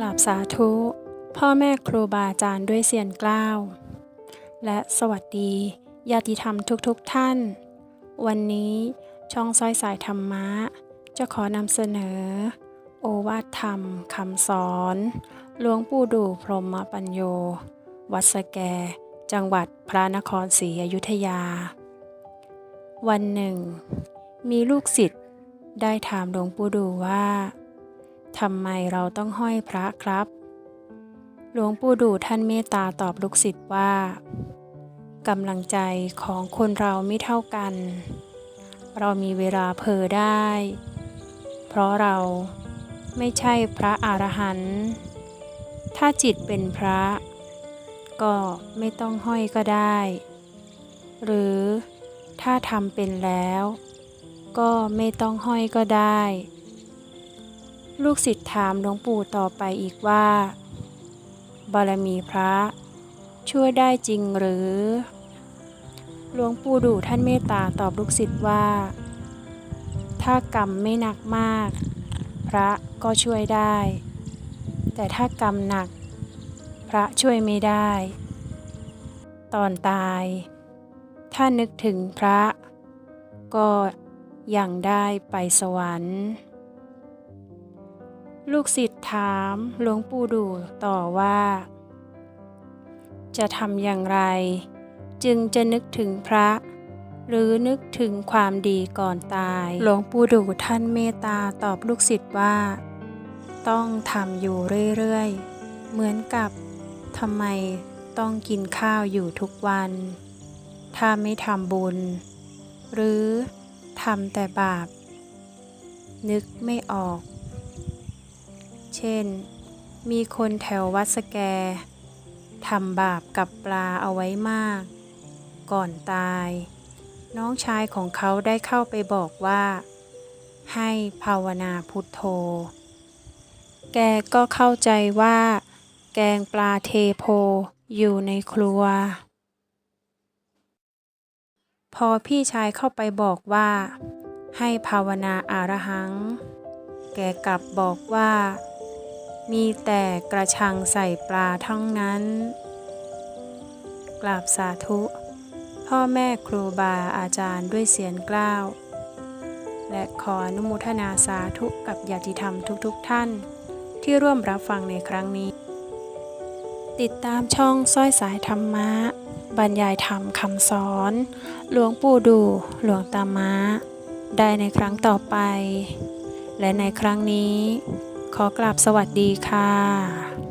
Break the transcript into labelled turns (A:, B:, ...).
A: กราบสาธุ พ่อแม่ครูบาอาจารย์ด้วยเสียงกล้าว และสวัสดีญาติธรรมทุกๆทท่าน วันนี้ช่องซอยสายธรรมะ จะขอนำเสนอ โอวาทธรรมคำสอนหลวงปู่ดูพรหมปัญโย วัดสแก จังหวัดพระนครศรีอยุธยา วันหนึ่ง มีลูกศิษย์ได้ถามหลวงปู่ดูว่า ทำไมเราต้องห้อยพระครับ หลวงปู่ดูท่านเมตตาตอบลูกศิษย์ว่ากำลังใจของคนเราไม่เท่ากัน เรามีเวลาเพอได้ เพราะเราไม่ใช่พระอรหันต์ถ้าจิตเป็นพระ ก็ไม่ต้องห้อยก็ได้ หรือถ้าทำเป็นแล้ว ก็ไม่ต้องห้อยก็ได้ ลูกศิษย์ถามหลวงปู่ต่อไปอีกว่า บารมีพระ ช่วยได้จริงหรือ หลวงปู่ดูท่านเมตตาตอบลูกศิษย์ว่า ถ้ากรรมไม่หนักมาก พระก็ช่วยได้ แต่ถ้ากรรมหนัก พระช่วยไม่ได้ ตอนตาย ถ้านึกถึงพระ ก็ยังได้ไปสวรรค์ ลูกศิษย์ถามหลวงปู่ดูต่อว่า จะทำอย่างไร จึงจะนึกถึงพระ หรือนึกถึงความดีก่อนตาย หลวงปู่ดูท่านเมตตาตอบลูกศิษย์ว่า ต้องทำอยู่เรื่อยๆ เหมือนกับทำไมต้องกินข้าวอยู่ทุกวัน ถ้าไม่ทำบุญ หรือทำแต่บาป นึกไม่ออก เช่น มีคนแถววัดสแกทำบาปกับปลาเอาไว้มาก ก่อนตาย น้องชายของเขาได้เข้าไปบอกว่า ให้ภาวนาพุทโธ แกก็เข้าใจว่า แกงปลาเทโพอยู่ในครัว พอพี่ชายเข้าไปบอกว่า ให้ภาวนาอารหัง แกกลับบอกว่า มีแต่กระชังใส่ปลาทั้งนั้น กราบสาธุ พ่อแม่ครูบาอาจารย์ด้วยเสียงกล้าว และขออนุโมทนาสาธุกับญาติธรรมทุกๆทท่าน ที่ร่วมรับฟังในครั้งนี้ ติดตามช่องสร้อยสายธรรมะ บรรยายธรรมคำสอน หลวงปู่ดูหลวงตามะได้ในครั้งต่อไป และในครั้งนี้ ขอกราบสวัสดีค่ะ